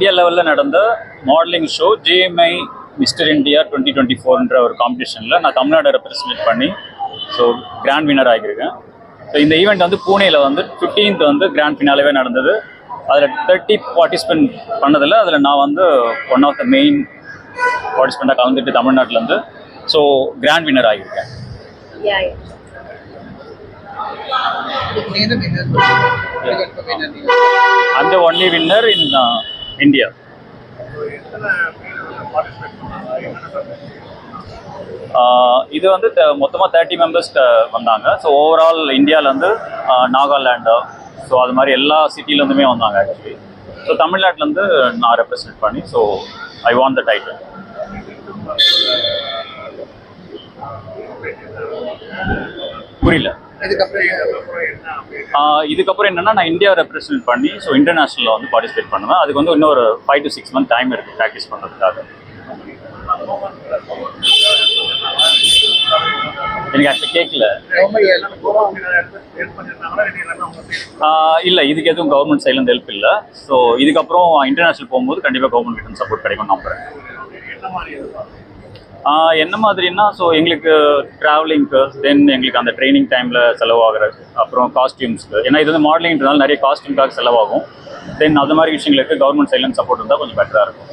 India லெவலில் நடந்த modelling show GMI mister India twenty twenty ஃபோர்ன்ற ஒரு காம்படிஷனில் நான் தமிழ்நாடு ரெப்ரசன்ட் பண்ணி ஸோ கிராண்ட் வின்னர் ஆகியிருக்கேன். ஸோ இந்த ஈவெண்ட் வந்து பூனேல வந்து 15th வந்து கிராண்ட் ஃபினாலவே நடந்தது. அதில் தேர்ட்டி பார்ட்டிசிபென்ட் பண்ணதில் அதில் நான் வந்து ஒன் ஆஃப் த மெயின் பார்ட்டிசிபெண்ட்டாக கலந்துட்டு தமிழ்நாட்டிலேருந்து ஸோ கிராண்ட் வின்னர் ஆகியிருக்கேன். அந்த ஒன்லி வின்னர் இன் இந்தியா. இது வந்து மொத்தமாக தேர்ட்டி மெம்பர்ஸ் வந்தாங்க. ஸோ ஓவரால் இந்தியாவிலேருந்து நாகாலாண்டு ஸோ அது மாதிரி எல்லா சிட்டிலேருந்துமே வந்தாங்க ஆக்சுவலி ஸோ தமிழ்நாட்டிலேருந்து நான் ரெப்ரசன்ட் பண்ணி so I want the title புரியல. இதுக்கப்புறம் என்னன்னா நான் இந்தியா ரெப்ரசன்ட் பண்ணி ஸோ இன்டர்நேஷனலில் வந்து பார்ட்டிசிபேட் பண்ணுவேன். அதுக்கு வந்து இன்னொரு five to six month time இருக்குது ப்ராக்டிஸ் பண்ணுறதுக்காக எனக்கு ஆக்சுவலி கேட்கல. இல்லை இதுக்கு எதுவும் கவர்மெண்ட் சைட்லேருந்து ஹெல்ப் இல்லை. ஸோ இதுக்கப்புறம் இன்டர்நேஷனல் போகும்போது கண்டிப்பாக கவர்மெண்ட் கிட்ட சப்போர்ட் கிடைக்கும் நம்புறேன். என்ன மாதிரின்னா ஸோ எங்களுக்கு ட்ராவலிங்க்கு தென் எங்களுக்கு அந்த ட்ரைனிங் டைமில் செலவாகிறது அப்புறம் காஸ்டியூம்ஸ்க்கு ஏன்னா இது வந்து மாடலிங்ன்றதுனால நிறைய காஸ்டியூம்காக செலவாகும். தென் அது மாதிரி விஷயங்களுக்கு கவர்மெண்ட் சைட்லேருந்து சப்போர்ட் இருந்தால் கொஞ்சம் பெட்டராக இருக்கும்.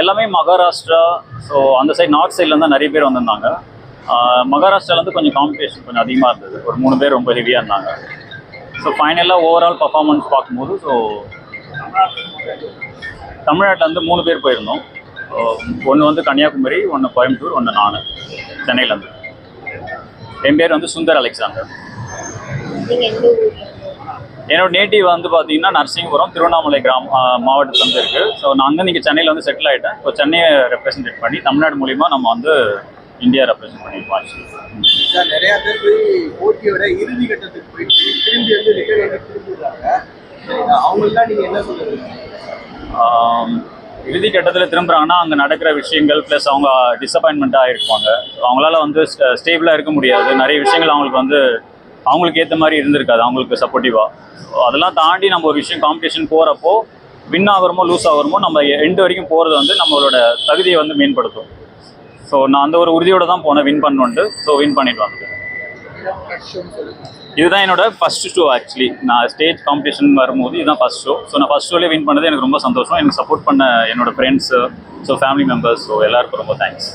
எல்லாமே மகாராஷ்டிரா ஸோ அந்த சைடு நார்த் சைட்லேருந்து தான் நிறைய பேர் வந்திருந்தாங்க. மகாராஷ்டிராலேருந்து கொஞ்சம் காம்படிஷன் கொஞ்சம் அதிகமாக இருந்தது. ஒரு மூணு பேர் ரொம்ப ஹெவியாக இருந்தாங்க. ஸோ ஃபைனலாக ஓவரால் பர்ஃபார்மன்ஸ் பார்க்கும்போது ஸோ தமிழ்நாட்டில் வந்து மூணு பேர் போயிருந்தோம். ஒன்று வந்து கன்னியாகுமரி ஒன்று கோயம்புத்தூர் ஒன்று நான் சென்னையிலேருந்து. என் பேர் வந்து சுந்தர் அலெக்சாண்டர்? என்னோட நேட்டிவ் வந்து பார்த்தீங்கன்னா நரசிங்கபுரம் திருவண்ணாமலை கிராம மாவட்டத்தில் வந்து இருக்குது ஸோ நான் அங்கே நீங்கள் சென்னையில் வந்து செட்டில் ஆகிட்டேன் ஸோ சென்னையை ரெப்ரசன்டேட் பண்ணி தமிழ்நாடு மூலிமா நம்ம வந்து இந்தியா ரெப்ரசன்ட் actually. சார், நிறைய பேர் போய் போட்டியோட இறுதி கட்டத்துக்கு போயிட்டு திரும்பி வந்து ரிட்டர்ன் வந்து திரும்பிடுறாங்க? அவங்களுக்குலாம் நீங்க என்ன சொல்லுங்க ஆம், இறுதி கட்டத்தில் திரும்புறாங்கன்னா அங்கே நடக்கிற விஷயங்கள் ப்ளஸ் அவங்க டிசப்பாயின்மெண்ட்டாக இருப்பாங்க. அவங்களால வந்து ஸ்டேபிளாக இருக்க முடியாது. நிறைய விஷயங்கள் அவங்களுக்கு வந்து அவங்களுக்கு ஏற்ற மாதிரி இருந்திருக்காது. அவங்களுக்கு சப்போர்ட்டிவாக அதெல்லாம் தாண்டி நம்ம ஒரு விஷயம் காம்படிஷன் போகிறப்போ வின் ஆகிறோமோ லூஸ் ஆகிறோமோ நம்ம எண்டு வரைக்கும் போகிறது வந்து நம்மளோட தகுதியை வந்து மேம்படுத்தும். ஸோ நான் அந்த ஒரு உறுதியோடு தான் போனேன். வின் பண்ணுன்ட்டு. ஸோ வின் பண்ணிட்டு வந்துட்டேன். இதுதான் என்னோட ஃபர்ஸ்ட் ஷோ ஆக்சுவலி நான் ஸ்டேஜ் காம்படிஷன் வரும்போது இதுதான் ஃபர்ஸ்ட் ஷோ ஸோ நான் ஃபர்ஸ்ட் ஷோலேயே வின் பண்ணது எனக்கு ரொம்ப சந்தோஷம். எனக்கு சப்போர்ட் பண்ண என்னோட friends so family members so எல்லாருக்கும் ரொம்ப தேங்க்ஸ்